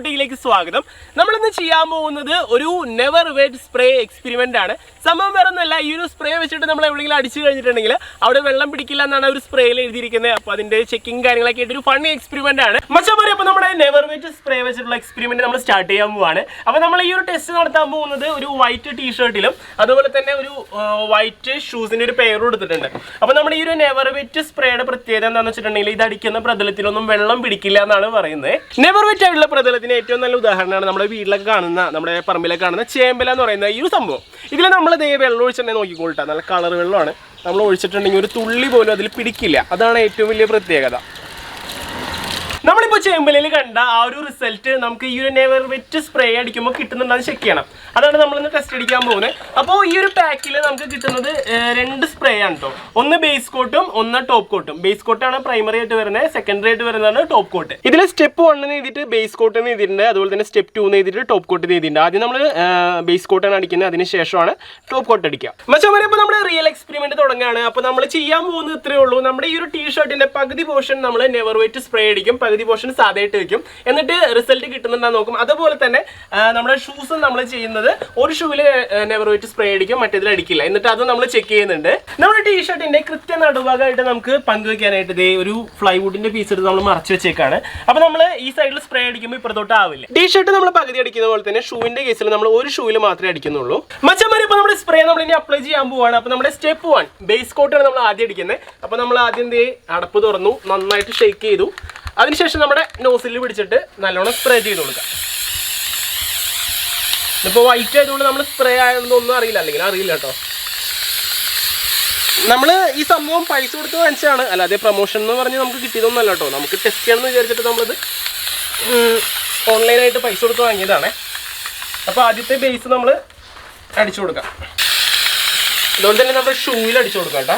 സ്വാഗതം. നമ്മൾ ഇന്ന് ചെയ്യാൻ പോകുന്നത് ഒരു നെവർ വെറ്റ് സ്പ്രേ എക്സ്പെരിമെന്റ് ആണ്. സംഭവം വേറെ ഒന്നല്ല ഈ ഒരു സ്പ്രേ വെച്ചിട്ട് നമ്മൾ എവിടെയെങ്കിലും അടിച്ചു കഴിഞ്ഞിട്ടുണ്ടെങ്കിൽ അവിടെ വെള്ളം പിടിക്കില്ല എന്നാണ് ഒരു സ്പ്രേയിൽ എഴുതിയിരിക്കുന്നത്. അപ്പോൾ അതിന്റെ ചെക്കിംഗ് കാര്യങ്ങളൊക്കെ ആയിട്ട് ഒരു ഫണ്ണി എക്സ്പെരിമെന്റ് ആണ്. മച്ചമാരി അപ്പോൾ നമ്മുടെ നെവർ വെറ്റ് സ്പ്രേ വെച്ചിട്ടുള്ള എക്സ്പെരിമെന്റ് നമ്മൾ സ്റ്റാർട്ട് ചെയ്യാൻ പോവാണ്. അപ്പോൾ നമ്മൾ ഈ ഒരു ടെസ്റ്റ് നടത്താൻ പോകുന്നത് ഒരു വൈറ്റ് ടീഷർട്ടിലും അതുപോലെ തന്നെ ഒരു വൈറ്റ് ഷൂസിന്റെ ഒരു പെയറും എടുത്തിട്ടുണ്ട്. അപ്പോൾ നമ്മുടെ ഈ ഒരു നെവർ വെറ്റ് സ്പ്രേയുടെ പ്രത്യേകത എന്താണെന്ന് വെച്ചിട്ടുണ്ടെങ്കിൽ ഇത് അടിക്കുന്ന പ്രതലത്തിലൊന്നും വെള്ളം പിടിക്കില്ല എന്നാണ് പറയുന്നത്. നെവർ വെറ്റ് ആയിട്ടുള്ള പ്രതലത്തിന് ഏറ്റവും നല്ല ഉദാഹരണമാണ് നമ്മുടെ വീട്ടിലൊക്കെ കാണുന്ന നമ്മുടെ പറമ്പിലൊക്കെ കാണുന്ന ചേമ്പല എന്ന് പറയുന്ന ഈ ഒരു സംഭവം. ഇതിൽ നമ്മൾ ദേ വെള്ളം ഒഴിച്ചിട്ടുണ്ടെങ്കിൽ നോക്കിക്കോളിട്ടാ. നല്ല കളർ വെള്ളമാണ്. നമ്മൾ ഒഴിച്ചിട്ടുണ്ടെങ്കിൽ ഒരു തുള്ളി പോലും അതിൽ പിടിക്കില്ല. അതാണ് ഏറ്റവും വലിയ പ്രത്യേകത. നമ്മളിപ്പോൾ ചേമ്പലയിൽ കണ്ട ആ ഒരു റിസൾട്ട് നമുക്ക് ഈ ഒരു നെവർ വെറ്റ് സ്പ്രേ അടിക്കുമ്പോൾ കിട്ടുന്നുണ്ടെന്ന് ചെക്ക് ചെയ്യണം. അതാണ് നമ്മളിന്ന് ടെസ്റ്റ് അടിക്കാൻ പോകുന്നത്. അപ്പോൾ ഈ ഒരു പാക്കിൽ നമുക്ക് കിട്ടുന്നത് രണ്ട് സ്പ്രേ ആണ് കേട്ടോ ഒന്ന് ബേസ് കോട്ടും ഒന്ന് ടോപ്പ് കോട്ടും ബേസ് കോട്ടാണ് പ്രൈമറി ആയിട്ട് വരുന്നത് സെക്കൻഡറി ആയിട്ട് വരുന്നതാണ് ടോപ്പ് കോട്ട് ഇതിൽ സ്റ്റെപ്പ് വണ്ണിന് എഴുതിയിട്ട് ബേസ് കോട്ട് എന്ന് എഴുതിയിട്ടുണ്ട് അതുപോലെ തന്നെ സ്റ്റെപ്പ് ടു എന്ന് എഴുതിയിട്ട് ടോപ്പ് കോട്ട് എഴുതിയിട്ടുണ്ട്. ആദ്യം നമ്മൾ ബേസ് കോട്ടാണ് അടിക്കുന്നത് അതിന് ശേഷമാണ് ടോപ്പ് കോട്ട് അടിക്കുക. മച്ചവരെ ഇപ്പോൾ നമ്മൾ റിയൽ എക്സ്പെരിമെന്റ് തുടങ്ങുകയാണ്. അപ്പോൾ നമ്മൾ ചെയ്യാൻ പോകുന്നത് ഇത്രയേ ഉള്ളൂ. നമ്മുടെ ഈ ഒരു ടീ ഷർട്ടിന്റെ പകുതി പോർഷൻ നമ്മൾ നെവർ വെറ്റ് സ്പ്രേ അടിക്കും പകുതി പോർഷൻ സാധ്യമായിട്ട് വെക്കും. എന്നിട്ട് റിസൾട്ട് കിട്ടുന്നുണ്ടെന്ന് നോക്കും. അതുപോലെ തന്നെ നമ്മുടെ ഷൂസും നമ്മൾ ചെയ്യുന്നത് ഒരു ഷൂവിൽ വെച്ച് സ്പ്രേ അടിക്കും മറ്റേതിൽ അടിക്കില്ല. എന്നിട്ട് അത് നമ്മൾ ചെക്ക് ചെയ്യുന്നുണ്ട്. നമ്മുടെ ടീഷർട്ടിന്റെ കൃത്യ നടുഭാഗമായിട്ട് നമുക്ക് പങ്കുവെക്കാനായിട്ട് ഇതേ ഒരു ഫ്ലൈവുഡിന്റെ പീസ് എടുത്ത് നമ്മൾ മറച്ചു വെച്ചേക്കാണ്. അപ്പൊ നമ്മൾ ഈ സൈഡിൽ സ്പ്രേ അടിക്കുമ്പോൾ ഇപ്പുറത്തോട്ട് ആവില്ല. ടീ ഷർട്ട് നമ്മൾ പകുതി അടിക്കുന്ന പോലെ തന്നെ ഷൂവിന്റെ കേസിൽ നമ്മൾ ഒരു ഷൂവിൽ മാത്രമേ അടിക്കുന്നുള്ളൂ. മച്ചന്മാരെ ഇപ്പൊ നമ്മുടെ സ്പ്രേ നമ്മൾ ഇനി അപ്ലൈ ചെയ്യാൻ പോവാണ്. അപ്പൊ നമ്മുടെ സ്റ്റെപ്പ് വൺ ബേസ് കോട്ടാണ് നമ്മൾ ആദ്യം അടിക്കുന്നത് അപ്പൊ നമ്മൾ ആദ്യം ദേ അടപ്പ് തുറന്നു നന്നായിട്ട് ഷെയ്ക്ക് ചെയ്തു. അതിനുശേഷം നമ്മുടെ നോസിൽ പിടിച്ചിട്ട് നല്ലോണം സ്പ്രേ ചെയ്ത് കൊടുക്കുക ഇപ്പോൾ വൈറ്റ് ആയതുകൊണ്ട് നമ്മൾ സ്പ്രേ ആയതൊന്നും അറിയില്ല. അല്ലെങ്കിൽ അറിയില്ല കേട്ടോ. നമ്മൾ ഈ സംഭവം പൈസ കൊടുത്ത് വാങ്ങിച്ചതാണ്. അല്ലാതെ പ്രൊമോഷൻ എന്ന് പറഞ്ഞ് നമുക്ക് കിട്ടിയതൊന്നുമല്ല കേട്ടോ. നമുക്ക് ടെസ്റ്റ് ചെയ്യണമെന്ന് വിചാരിച്ചിട്ട് നമ്മളിത് ഓൺലൈനായിട്ട് പൈസ കൊടുത്ത് വാങ്ങിയതാണ്. അപ്പോൾ ആദ്യത്തെ ബേസ് നമ്മൾ അടിച്ചു കൊടുക്കാം. അതുപോലെ തന്നെ നമ്മൾ ഷൂവിൽ അടിച്ചു കൊടുക്കാം കേട്ടോ.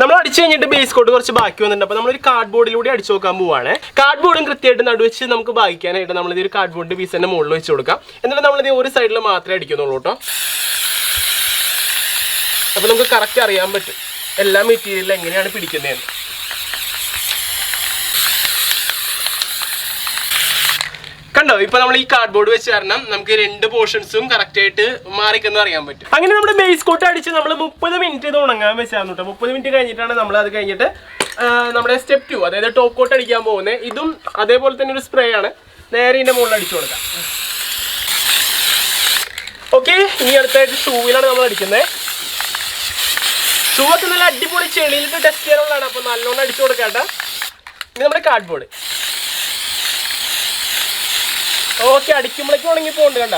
നമ്മൾ അടിച്ചു കഴിഞ്ഞിട്ട് ബേസ് കോട്ട് കുറച്ച് ബാക്കി വന്നിട്ടുണ്ട്. അപ്പോൾ നമ്മളൊരു കാർഡ് ബോർഡിലൂടെ അടിച്ചു നോക്കാൻ പോവാണ്. കാർഡ് ബോർഡും കൃത്യമായിട്ട് നടുവെച്ച് നമുക്ക് ബാധിക്കാനായിട്ട് നമ്മൾ ഒരു കാർഡ് പീസ് തന്നെ മുകളിൽ വെച്ച് കൊടുക്കാം. എന്നിട്ട് നമ്മളിത് ഒരു സൈഡിൽ മാത്രമേ അടിക്കുന്നുള്ളൂ കേട്ടോ. അപ്പോൾ നമുക്ക് കറക്റ്റ് അറിയാൻ പറ്റും. എല്ലാ മെറ്റീരിയലും എങ്ങനെയാണ് പിടിക്കുന്നതെന്ന്. കണ്ടോ? ഇപ്പൊ നമ്മൾ ഈ കാർഡ്ബോർഡ് വെച്ച് കാരണം നമുക്ക് രണ്ട് പോർഷൻസും കറക്റ്റ് ആയിട്ട് മാറിക്കെന്ന് അറിയാൻ പറ്റും. അങ്ങനെ നമ്മുടെ ബേസ് കോട്ട് അടിച്ച് നമ്മൾ മുപ്പത് മിനിറ്റ് ഇത് ഉണങ്ങാൻ വെച്ചായിരുന്നു കേട്ടോ മുപ്പത് മിനിറ്റ് കഴിഞ്ഞിട്ടാണ് നമ്മൾ അത് കഴിഞ്ഞിട്ട് നമ്മുടെ സ്റ്റെപ്പ് ടു അതായത് ടോപ്പ് കോട്ട് അടിക്കാൻ പോകുന്നത് ഇതും അതേപോലെ തന്നെ ഒരു സ്പ്രേ ആണ്. നേരെ ഇതിന്റെ മുകളിൽ അടിച്ചു കൊടുക്കാം. ഓക്കെ ഇനി അടുത്തായിട്ട് ഷൂവിലാണ് നമ്മൾ അടിക്കുന്നത് ഷൂ ഒക്കെ നല്ല അടിപൊളി ചെളിയിലിട്ട് ടെസ്റ്റ് ചെയ്യാനുള്ളതാണ്. അപ്പോൾ നല്ലോണം അടിച്ചു കൊടുക്കാം കേട്ടോ ഇനി നമ്മുടെ കാർഡ്ബോർഡ് ഓക്കെ അടിക്കുമ്പോഴേക്കും ഉണങ്ങി പോകുന്നുണ്ട് കണ്ട?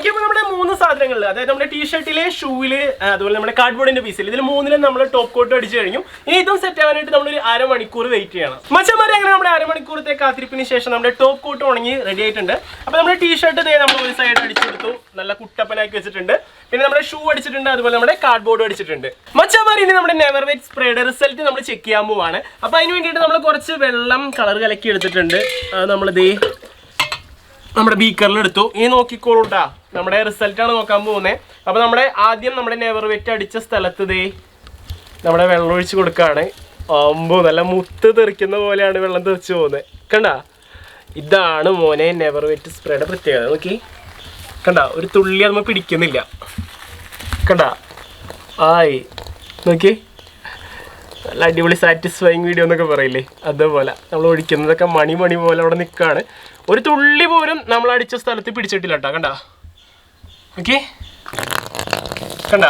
ഓക്കെ നമ്മുടെ മൂന്ന് സാധനങ്ങളിൽ അതായത് നമ്മുടെ ടീഷർട്ടിലെ ഷൂവിൽ അതുപോലെ നമ്മുടെ കാർഡ്ബോർഡിന്റെ പീസിൽ ഇതിൽ മൂന്നിലും നമ്മൾ ടോപ്പ് കോട്ട് അടിച്ചു കഴിഞ്ഞു. ഇനി ഇതും സെറ്റ് ആവാനായിട്ട് നമ്മൾ ഒരു അരമണിക്കൂർ വെയിറ്റ് ചെയ്യണം. മച്ചന്മാരെ അങ്ങനെ നമ്മുടെ അരമണിക്കൂറത്തെ കാത്തിരിപ്പിന് ശേഷം നമ്മുടെ ടോപ്പ് കോട്ട് ഉണങ്ങി റെഡി ആയിട്ടുണ്ട്. അപ്പോൾ നമ്മുടെ ടീഷർട്ട് ഇതേ നമ്മൾ ഒരു സൈഡ് അടിച്ചെടുത്തു നല്ല കുട്ടപ്പനാക്കി വെച്ചിട്ടുണ്ട്. പിന്നെ നമ്മുടെ ഷൂ അടിച്ചിട്ടുണ്ട് അതുപോലെ നമ്മുടെ കാർഡ്ബോർഡ് അടിച്ചിട്ടുണ്ട്. മച്ചന്മാരെ ഇനി നമ്മുടെ നെവർ വെറ്റ് സ്പ്രേയുടെ റിസൾട്ട് നമ്മൾ ചെക്ക് ചെയ്യാൻ പോവാണ്. അപ്പോൾ അതിന് വേണ്ടിയിട്ട് നമ്മൾ കുറച്ച് വെള്ളം കളർ കലക്കി എടുത്തിട്ടുണ്ട്. അത് നമ്മളിതേ നമ്മുടെ ബീക്കറിൽ എടുത്തു. ഇനി നോക്കിക്കോളൂട്ടാ. നമ്മുടെ റിസൾട്ട് ആണ് നോക്കാൻ പോകുന്നത് അപ്പോൾ നമ്മുടെ ആദ്യം നമ്മുടെ നെവർ വെറ്റ് അടിച്ച സ്ഥലത്ത് ദേ നമ്മുടെ വെള്ളം ഒഴിച്ച് കൊടുക്കുകയാണ് അമ്പോ നല്ല മുത്ത് തെറിക്കുന്ന പോലെയാണ് വെള്ളം തെറിച്ച് പോകുന്നത്. കണ്ട? ഇതാണ് മോനെ നെവർ വെറ്റ് സ്പ്രേയുടെ പ്രത്യേകത. നോക്കി. കണ്ട? ഒരു തുള്ളി അത് പിടിക്കുന്നില്ല. കണ്ട? ആയി. നോക്കി. നല്ല അടിപൊളി സാറ്റിസ്ഫൈങ് വീഡിയോ എന്നൊക്കെ പറയില്ലേ? അതുപോലെ നമ്മൾ ഒഴിക്കുന്നതൊക്കെ മണി മണി പോലെ അവിടെ നിൽക്കുകയാണ്. ഒരു തുള്ളി പോലും നമ്മൾ അടിച്ച സ്ഥലത്ത് പിടിച്ചിട്ടില്ല കേട്ടോ കണ്ട? ഓക്കെ? കണ്ട?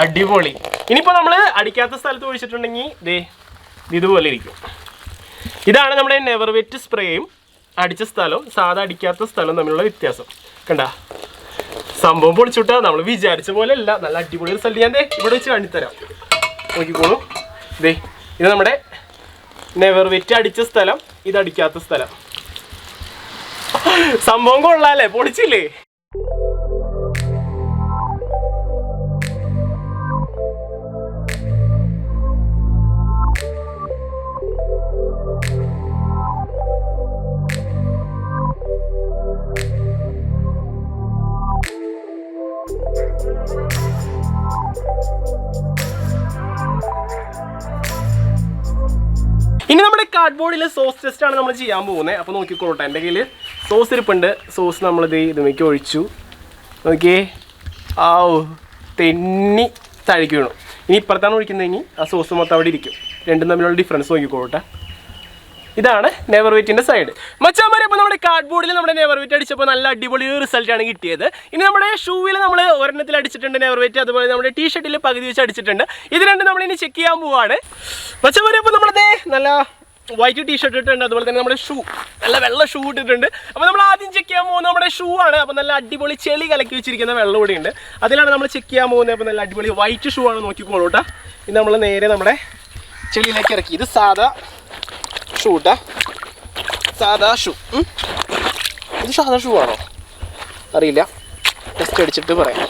അടിപൊളി. ഇനിയിപ്പോൾ നമ്മൾ അടിക്കാത്ത സ്ഥലത്ത് ഒഴിച്ചിട്ടുണ്ടെങ്കിൽ ദേ ഇതുപോലെ ഇരിക്കും. ഇതാണ് നമ്മുടെ നെവർ വെറ്റ് സ്പ്രേയും അടിച്ച സ്ഥലവും സാധാ അടിക്കാത്ത സ്ഥലവും തമ്മിലുള്ള വ്യത്യാസം. കണ്ട? സംഭവം പൊളിച്ചുട്ടാ നമ്മൾ വിചാരിച്ച പോലെ അല്ല. നല്ല അടിപൊളി റിസൾട്ട് ഞാൻ ഇവിടെ വെച്ച് കാണിത്തരാം. നോക്കിക്കോളൂ. ദേ ഇത് നമ്മുടെ നെവർ വെറ്റ് അടിച്ച സ്ഥലം ഇതടിക്കാത്ത സ്ഥലം. സംഭവം കൊള്ളാല്ലേ? പൊളിച്ചില്ലേ? കാർഡ്ബോർഡിൽ സോസ് ടെസ്റ്റ് ആണ് നമ്മൾ ചെയ്യാൻ പോകുന്നത് അപ്പോൾ നോക്കിക്കോട്ടെ എന്റെ കയ്യിൽ സോസ് ഇരിപ്പുണ്ട്. സോസ് നമ്മളിത് ഇതുമേക്ക് ഒഴിച്ചു. നോക്കിയേ. ആ തെന്നി താഴേക്ക് വീണു. ഇനി ഇപ്പുറത്താണ് ഒഴിക്കുന്നതെങ്കിൽ ആ സോസ് മൊത്തം അവിടെ ഇരിക്കും. രണ്ടും തമ്മിലുള്ള ഡിഫറൻസ് നോക്കിക്കോട്ടെ ഇതാണ് നെവർ വെയ്റ്റിന്റെ സൈഡ് മച്ചാമാരെ അപ്പോൾ നമ്മുടെ കാർഡ്ബോർഡിൽ നമ്മുടെ നെവർ വെയ്റ്റ് അടിച്ചപ്പോൾ നല്ല അടിപൊളി റിസൾട്ടാണ് കിട്ടിയത്. ഇനി നമ്മുടെ ഷൂവിൽ നമ്മൾ ഒരെണ്ണത്തിൽ അടിച്ചിട്ടുണ്ട് നെവർ വെയ്റ്റ് അതുപോലെ നമ്മുടെ ടീ ഷർട്ടിൽ പകുതി വെച്ച് അടിച്ചിട്ടുണ്ട്. ഇത് രണ്ടും നമ്മളിനി ചെക്ക് ചെയ്യാൻ പോവാണ്. മച്ചാമാരെ അപ്പോൾ നമ്മളതേ നല്ല വൈറ്റ് ടീ ഷർട്ട് ഇട്ടിട്ടുണ്ട് അതുപോലെ തന്നെ നമ്മുടെ ഷൂ നല്ല വെള്ള ഷൂ ഇട്ടിട്ടുണ്ട്. അപ്പോൾ നമ്മൾ ആദ്യം ചെക്ക് ചെയ്യാൻ പോകുന്നത് നമ്മുടെ ഷൂ ആണ്. അപ്പോൾ നല്ല അടിപൊളി ചെളി കലക്കി വെച്ചിരിക്കുന്ന വെള്ളം കൂടി ഉണ്ട്. അതിലാണ് നമ്മൾ ചെക്ക് ചെയ്യാൻ പോകുന്നത്. അപ്പോൾ നല്ല അടിപൊളി വൈറ്റ് ഷൂ ആണ് നോക്കിക്കോളൂ കേട്ടോ ഇത് നമ്മൾ നേരെ നമ്മുടെ ചെളിയിലേക്ക് ഇറക്കി. ഇത് സാധാ ഷൂ ഇട്ടാ സാധാ ഷൂ. ഇത് സാധാ ഷൂ ആണോ? അറിയില്ല. ടെസ്റ്റ് അടിച്ചിട്ട് പറയാം.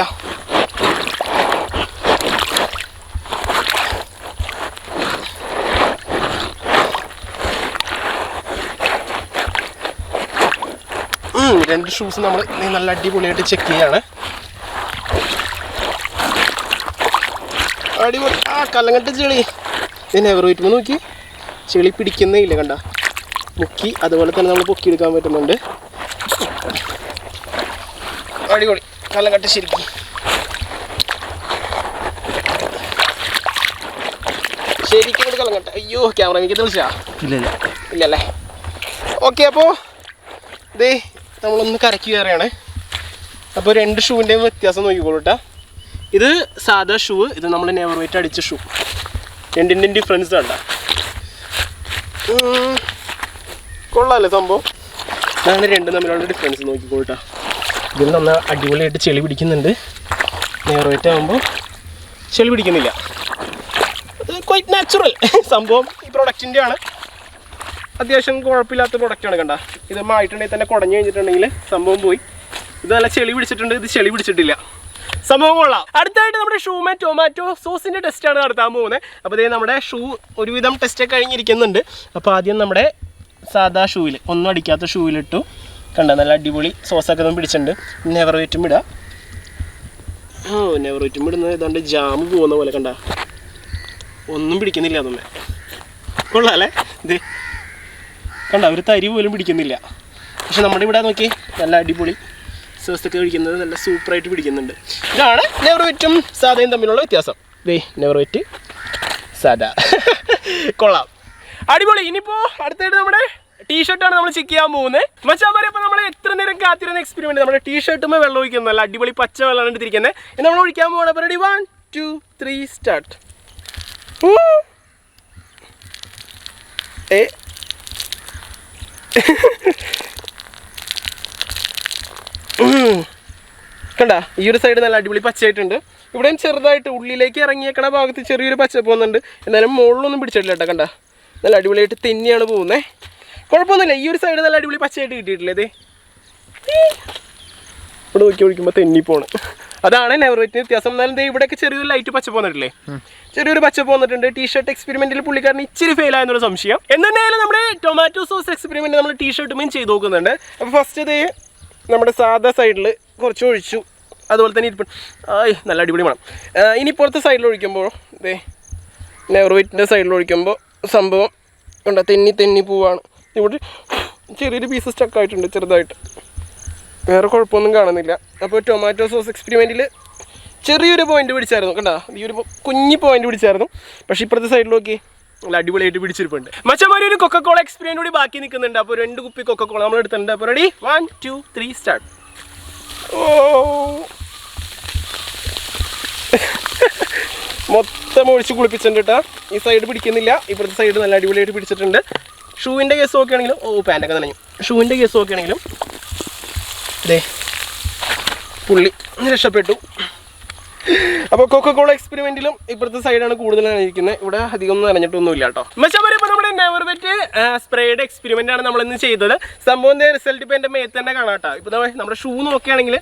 യാ. രണ്ട് ഷൂസ് നമ്മൾ നല്ല അടിപൊളിയായിട്ട് ചെക്ക് ചെയ്യാണ്. അടിപൊളി. ആ കല്ലങ്ങട്ട് ചെളി. ഇതിന് എവർ വെയിറ്റ് നോക്കി. ചെളി പിടിക്കുന്നേ ഇല്ല കണ്ട. മുക്കി അതുപോലെ തന്നെ നമ്മൾ പൊക്കി എടുക്കാൻ പറ്റുന്നുണ്ട്. അടിപൊളി. കല്ലങ്ങട്ട് ശരിക്കും. ശരിക്കും ഇങ്ങോട്ട് കല്ലങ്ങട്ട് അയ്യോ ക്യാമറ എനിക്ക് തെളിച്ചാ ഇല്ല ഇല്ല. ഇല്ലല്ലേ? ഓക്കെ അപ്പോൾ ദേ നമ്മളൊന്ന് കറക്കി കയറിയാണ് അപ്പോൾ രണ്ട് ഷൂവിന്റെയും വ്യത്യാസം നോക്കിക്കോളൂ കേട്ടോ ഇത് സാധാ ഷൂ ഇത് നമ്മൾ നെവർ വെയിറ്റ് അടിച്ച ഷൂ. രണ്ടിന്റെയും ഡിഫറൻസ് കണ്ട കൊള്ളാമല്ലേ സംഭവം? ഇതാണ് രണ്ടും തമ്മിലുള്ള ഡിഫറൻസ് നോക്കിക്കോളൂ കേട്ടോ ഇതിൽ നന്ന അടിപൊളിയായിട്ട് ചെളി പിടിക്കുന്നുണ്ട്. നെയർ വെയിറ്റ് ആകുമ്പോൾ ചെളി പിടിക്കുന്നില്ല. ക്വൈറ്റ് നാച്ചുറൽ സംഭവം ഈ പ്രൊഡക്റ്റിന്റെ ആണ് അത്യാവശ്യം കുഴപ്പമില്ലാത്ത പ്രൊഡക്റ്റാണ് കണ്ട. ഇത് മായിട്ടുണ്ടെങ്കിൽ തന്നെ കുടഞ്ഞു കഴിഞ്ഞിട്ടുണ്ടെങ്കിൽ സംഭവം പോയി. ഇത് നല്ല ചെളി പിടിച്ചിട്ടുണ്ട് ഇത് ചെളി പിടിച്ചിട്ടില്ല. സംഭവം കൊള്ളാം. അടുത്തായിട്ട് നമ്മുടെ ഷൂമേ ടൊമാറ്റോ സോസിന്റെ ടെസ്റ്റാണ് നടത്താൻ പോകുന്നത്. അപ്പോൾ ഇതേ നമ്മുടെ ഷൂ ഒരുവിധം ടെസ്റ്റ് കഴിഞ്ഞിരിക്കുന്നുണ്ട്. അപ്പോൾ ആദ്യം നമ്മുടെ സാധാ ഷൂവിൽ ഒന്നും അടിക്കാത്ത ഷൂവിലിട്ടു. കണ്ട നല്ല അടിപൊളി സോസൊക്കെ ഒന്നും പിടിച്ചിട്ടുണ്ട്. നെവർ വെറ്റും ഇടാം. ഓ നെവർ വെറ്റും ഇടുന്നത് ഏതാണ്ട് ജാം പോകുന്ന പോലെ കണ്ട. ഒന്നും പിടിക്കുന്നില്ല അതൊന്നും കൊള്ളാം അല്ലേ? കണ്ട ഒരു തരി പോലും പിടിക്കുന്നില്ല. പക്ഷെ നമ്മുടെ ഇവിടെ നോക്കി നല്ല അടിപൊളി സോസൊക്കെ പിടിക്കുന്നത് നല്ല സൂപ്പറായിട്ട് പിടിക്കുന്നുണ്ട്. ഇതാണ് നെവർവെറ്റും സാധയും തമ്മിലുള്ള വ്യത്യാസം. ദേ നെവർവെറ്റ് വെറ്റ് സാധാ കൊള്ളാം. അടിപൊളി. ഇനിയിപ്പോൾ അടുത്തായിട്ട് നമ്മുടെ ടീഷർട്ടാണ് നമ്മൾ ചെക്ക് ചെയ്യാൻ പോകുന്നത് മച്ചാമാരെ അപ്പോൾ നമ്മൾ എത്ര നേരം കാത്തിരുന്ന എക്സ്പെരിമെന്റ് നമ്മുടെ ടീഷർട്ടുമ്പോൾ വെള്ളം ഒഴിക്കുന്നു. നല്ല അടിപൊളി പച്ച വെള്ളമാണ് എടുത്തിരിക്കുന്നത് ഇത് നമ്മൾ ഒഴിക്കാൻ പോകണം അപ്പോൾ ready one two three start ഏ കണ്ട ഈ ഒരു സൈഡ് നല്ല അടിപൊളി പച്ചയായിട്ടുണ്ട്. ഇവിടെയും ചെറുതായിട്ട് ഉള്ളിലേക്ക് ഇറങ്ങിയേക്കണ ഭാഗത്ത് ചെറിയൊരു പച്ച പോകുന്നുണ്ട്. എന്നാലും മുകളിലൊന്നും പിടിച്ചിട്ടില്ല കേട്ടോ കണ്ട. നല്ല അടിപൊളിയായിട്ട് തെന്നിയാണ് പോകുന്നത് കുഴപ്പമൊന്നുമില്ല ഈ ഒരു സൈഡ് നല്ല അടിപൊളി പച്ചയായിട്ട് കിട്ടിയിട്ടില്ലേ ഇതേ? ഇവിടെ നോക്കി ഒഴിക്കുമ്പോൾ തെന്നി പോണ്. അതാണ് നെവറേറ്റിന് വ്യത്യാസം. എന്നാലും ദേ ഇവിടെയൊക്കെ ചെറിയൊരു ലൈറ്റ് പച്ച പോന്നിട്ടില്ലേ? ചെറിയൊരു പച്ച പോന്നിട്ടുണ്ട്. ടീഷർട്ട് എക്സ്പെരിമെന്റിൽ പുള്ളിക്കാരന് ഇച്ചിരി ഫെയിൽ ആയെന്നൊരു സംശയം. എന്തായാലും നമ്മുടെ ടൊമാറ്റോ സോസ് എക്സ്പെരിമെന്റ് നമ്മൾ ടീഷർട്ടുമേയും ചെയ്ത് നോക്കുന്നുണ്ട്. അപ്പോൾ ഫസ്റ്റ് ഇത് നമ്മുടെ സാധാ സൈഡിൽ കുറച്ച് ഒഴിച്ചു. അതുപോലെ തന്നെ ഇരിപ്പുണ്ട്. ആയ് നല്ല അടിപൊളി വേണം ഇനി പുറത്തെ സൈഡിൽ ഒഴിക്കുമ്പോൾ ഇതേ നെവറേറ്റിന്റെ സൈഡിൽ ഒഴിക്കുമ്പോൾ സംഭവം ഉണ്ട് തെന്നി തെന്നി പോവാണ്. ഇവിടെ ചെറിയൊരു പീസ് സ്റ്റക്കായിട്ടുണ്ട് ചെറുതായിട്ട്. വേറെ കുഴപ്പമൊന്നും കാണുന്നില്ല. അപ്പോൾ ടൊമാറ്റോ സോസ് എക്സ്പെരിമെന്റിൽ ചെറിയൊരു പോയിന്റ് പിടിച്ചായിരുന്നു. കണ്ടാ? ഈ ഒരു കുഞ്ഞി പോയിന്റ് പിടിച്ചായിരുന്നു. പക്ഷേ ഇപ്പുറത്തെ സൈഡിൽ നോക്കി നല്ല അടിപൊളിയായിട്ട് പിടിച്ചിരിപ്പുണ്ട്. മച്ചമാരി ഒരു കൊക്കക്കോള എക്സ്പീരിയൻ കൂടി ബാക്കി നിൽക്കുന്നുണ്ട്. അപ്പോൾ രണ്ട് കുപ്പി കൊക്കക്കോള നമ്മൾ എടുത്തിട്ടുണ്ട് അപ്പോൾ ready one two three start മൊത്തം ഒഴിച്ച് കുളിപ്പിച്ചിട്ടുണ്ട് കേട്ടോ ഈ സൈഡ് പിടിക്കുന്നില്ല. ഇപ്പുറത്തെ സൈഡ് നല്ല അടിപൊളിയായിട്ട് പിടിച്ചിട്ടുണ്ട്. ഷൂവിന്റെ കേസ് നോക്കുകയാണെങ്കിലും ഓ പാന്റൊക്കെ നനഞ്ഞു. ഷൂവിന്റെ കേസ് നോക്കുകയാണെങ്കിലും ദേ പുള്ളി രക്ഷപ്പെട്ടു. അപ്പോൾ കോള എക്സ്പെരിമെന്റിലും ഇപ്പുറത്തെ സൈഡാണ് കൂടുതൽ നനഞ്ഞിരിക്കുന്നത്. ഇവിടെ അധികം ഒന്നും നനഞ്ഞിട്ടൊന്നുമില്ല കേട്ടോ മച്ചാമാരെ ഇപ്പോൾ വെറ്റ് സ്പ്രേയുടെ എക്സ്പെരിമെന്റ് ആണ് നമ്മൾ ഇന്ന് ചെയ്തത്. സംഭവം റിസൾട്ട് ഇപ്പൊ എന്റെ മേത്ത് തന്നെ കാണാട്ടോ ദാ നമ്മുടെ ഷൂ നോക്കുകയാണെങ്കിൽ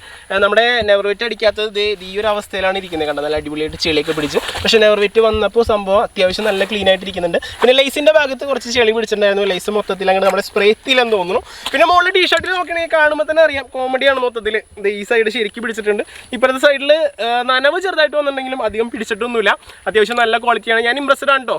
നമ്മുടെ നെവർവെറ്റ് അടിക്കാത്തത് ഈ ഒരു അവസ്ഥയിലാണ് ഇരിക്കുന്നത് കണ്ടത് നല്ല അടിപൊളിയായിട്ട് ചെളിയൊക്കെ പിടിച്ച്. പക്ഷെ നെവർവെറ്റ് വന്നപ്പോൾ സംഭവം അത്യാവശ്യം നല്ല ക്ലീൻ ആയിട്ട് ഇരിക്കുന്നുണ്ട്. പിന്നെ ലൈസിന്റെ ഭാഗത്ത് കുറച്ച് ചെളി പിടിച്ചിട്ടുണ്ടായിരുന്നു. ലൈസ് മൊത്തത്തിൽ അങ്ങനെ നമ്മുടെ സ്പ്രേ എത്തിയില്ലെന്ന് തോന്നുന്നു. പിന്നെ മുകളിൽ ടീഷർട്ടിൽ നോക്കുകയാണെങ്കിൽ കാണുമ്പോൾ തന്നെ അറിയാം. കോമഡിയാണ് മൊത്തത്തിൽ ഈ സൈഡ് ശരിക്കും പിടിച്ചിട്ടുണ്ട്. ഇപ്പോഴത്തെ സൈഡിൽ നനവ് ചെറുതായിട്ട് വന്നിട്ടുണ്ടെങ്കിലും അധികം പിടിച്ചിട്ടൊന്നുമില്ല. അത്യാവശ്യം നല്ല ക്വാളിറ്റിയാണ് ഞാൻ ഇമ്പ്രസ്ഡ് ആണ് കേട്ടോ.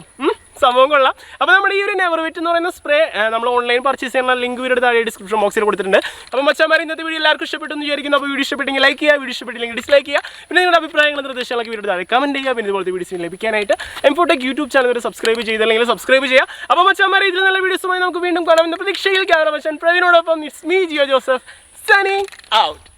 സംഭവം കൊള്ളാം. അപ്പോൾ നമ്മൾ ഈ ഒരു നെവർ വെറ്റ് എന്ന് പറയുന്ന സ്പ്രേ നമ്മൾ ഓൺലൈൻ പർച്ചേസ് ചെയ്യുന്ന ലിങ്ക് വീഡിയോ താഴെ ഡിസ്ക്രിപ്ഷൻ ബോക്സിൽ കൊടുത്തിട്ടുണ്ട്. അപ്പോൾ മച്ചാമാർ ഇന്നത്തെ വീഡിയോ എല്ലാവർക്കും ഇഷ്ടപ്പെട്ടു എന്ന് വിചാരിക്കുന്നു. അപ്പോൾ വീഡിയോ ഇഷ്ടപ്പെട്ടെങ്കിൽ ലൈക്ക് ചെയ്യുക വീഡിയോ ഇഷ്ടപ്പെട്ടില്ലെങ്കിൽ ഡിസ്ലൈക്ക് ചെയ്യുക. പിന്നെ നിങ്ങളുടെ അഭിപ്രായങ്ങളും നിർദ്ദേശങ്ങളൊക്കെ വീഡിയോ താഴെ കമന്റ് ചെയ്യുക. പിന്നെ ഇതുപോലത്തെ വീഡിയോസ് ലഭിക്കാനായിട്ട് എംഫോട്ടെക് യൂട്യൂബ് ചാനൽ വരെ സബ്സ്ക്രൈബ് ചെയ്തില്ലെങ്കിൽ സബ്സ്ക്രൈബ് ചെയ്യുക. അപ്പോൾ മച്ചാമാർ ഇതിൽ നല്ല വീഡിയോസുമായി നമുക്ക് വീണ്ടും കാണാം. എന്ന പ്രതീക്ഷയിൽ ക്യാമറ മച്ചാൻ പ്രവീനോടൊപ്പം miss me Jio Joseph signing out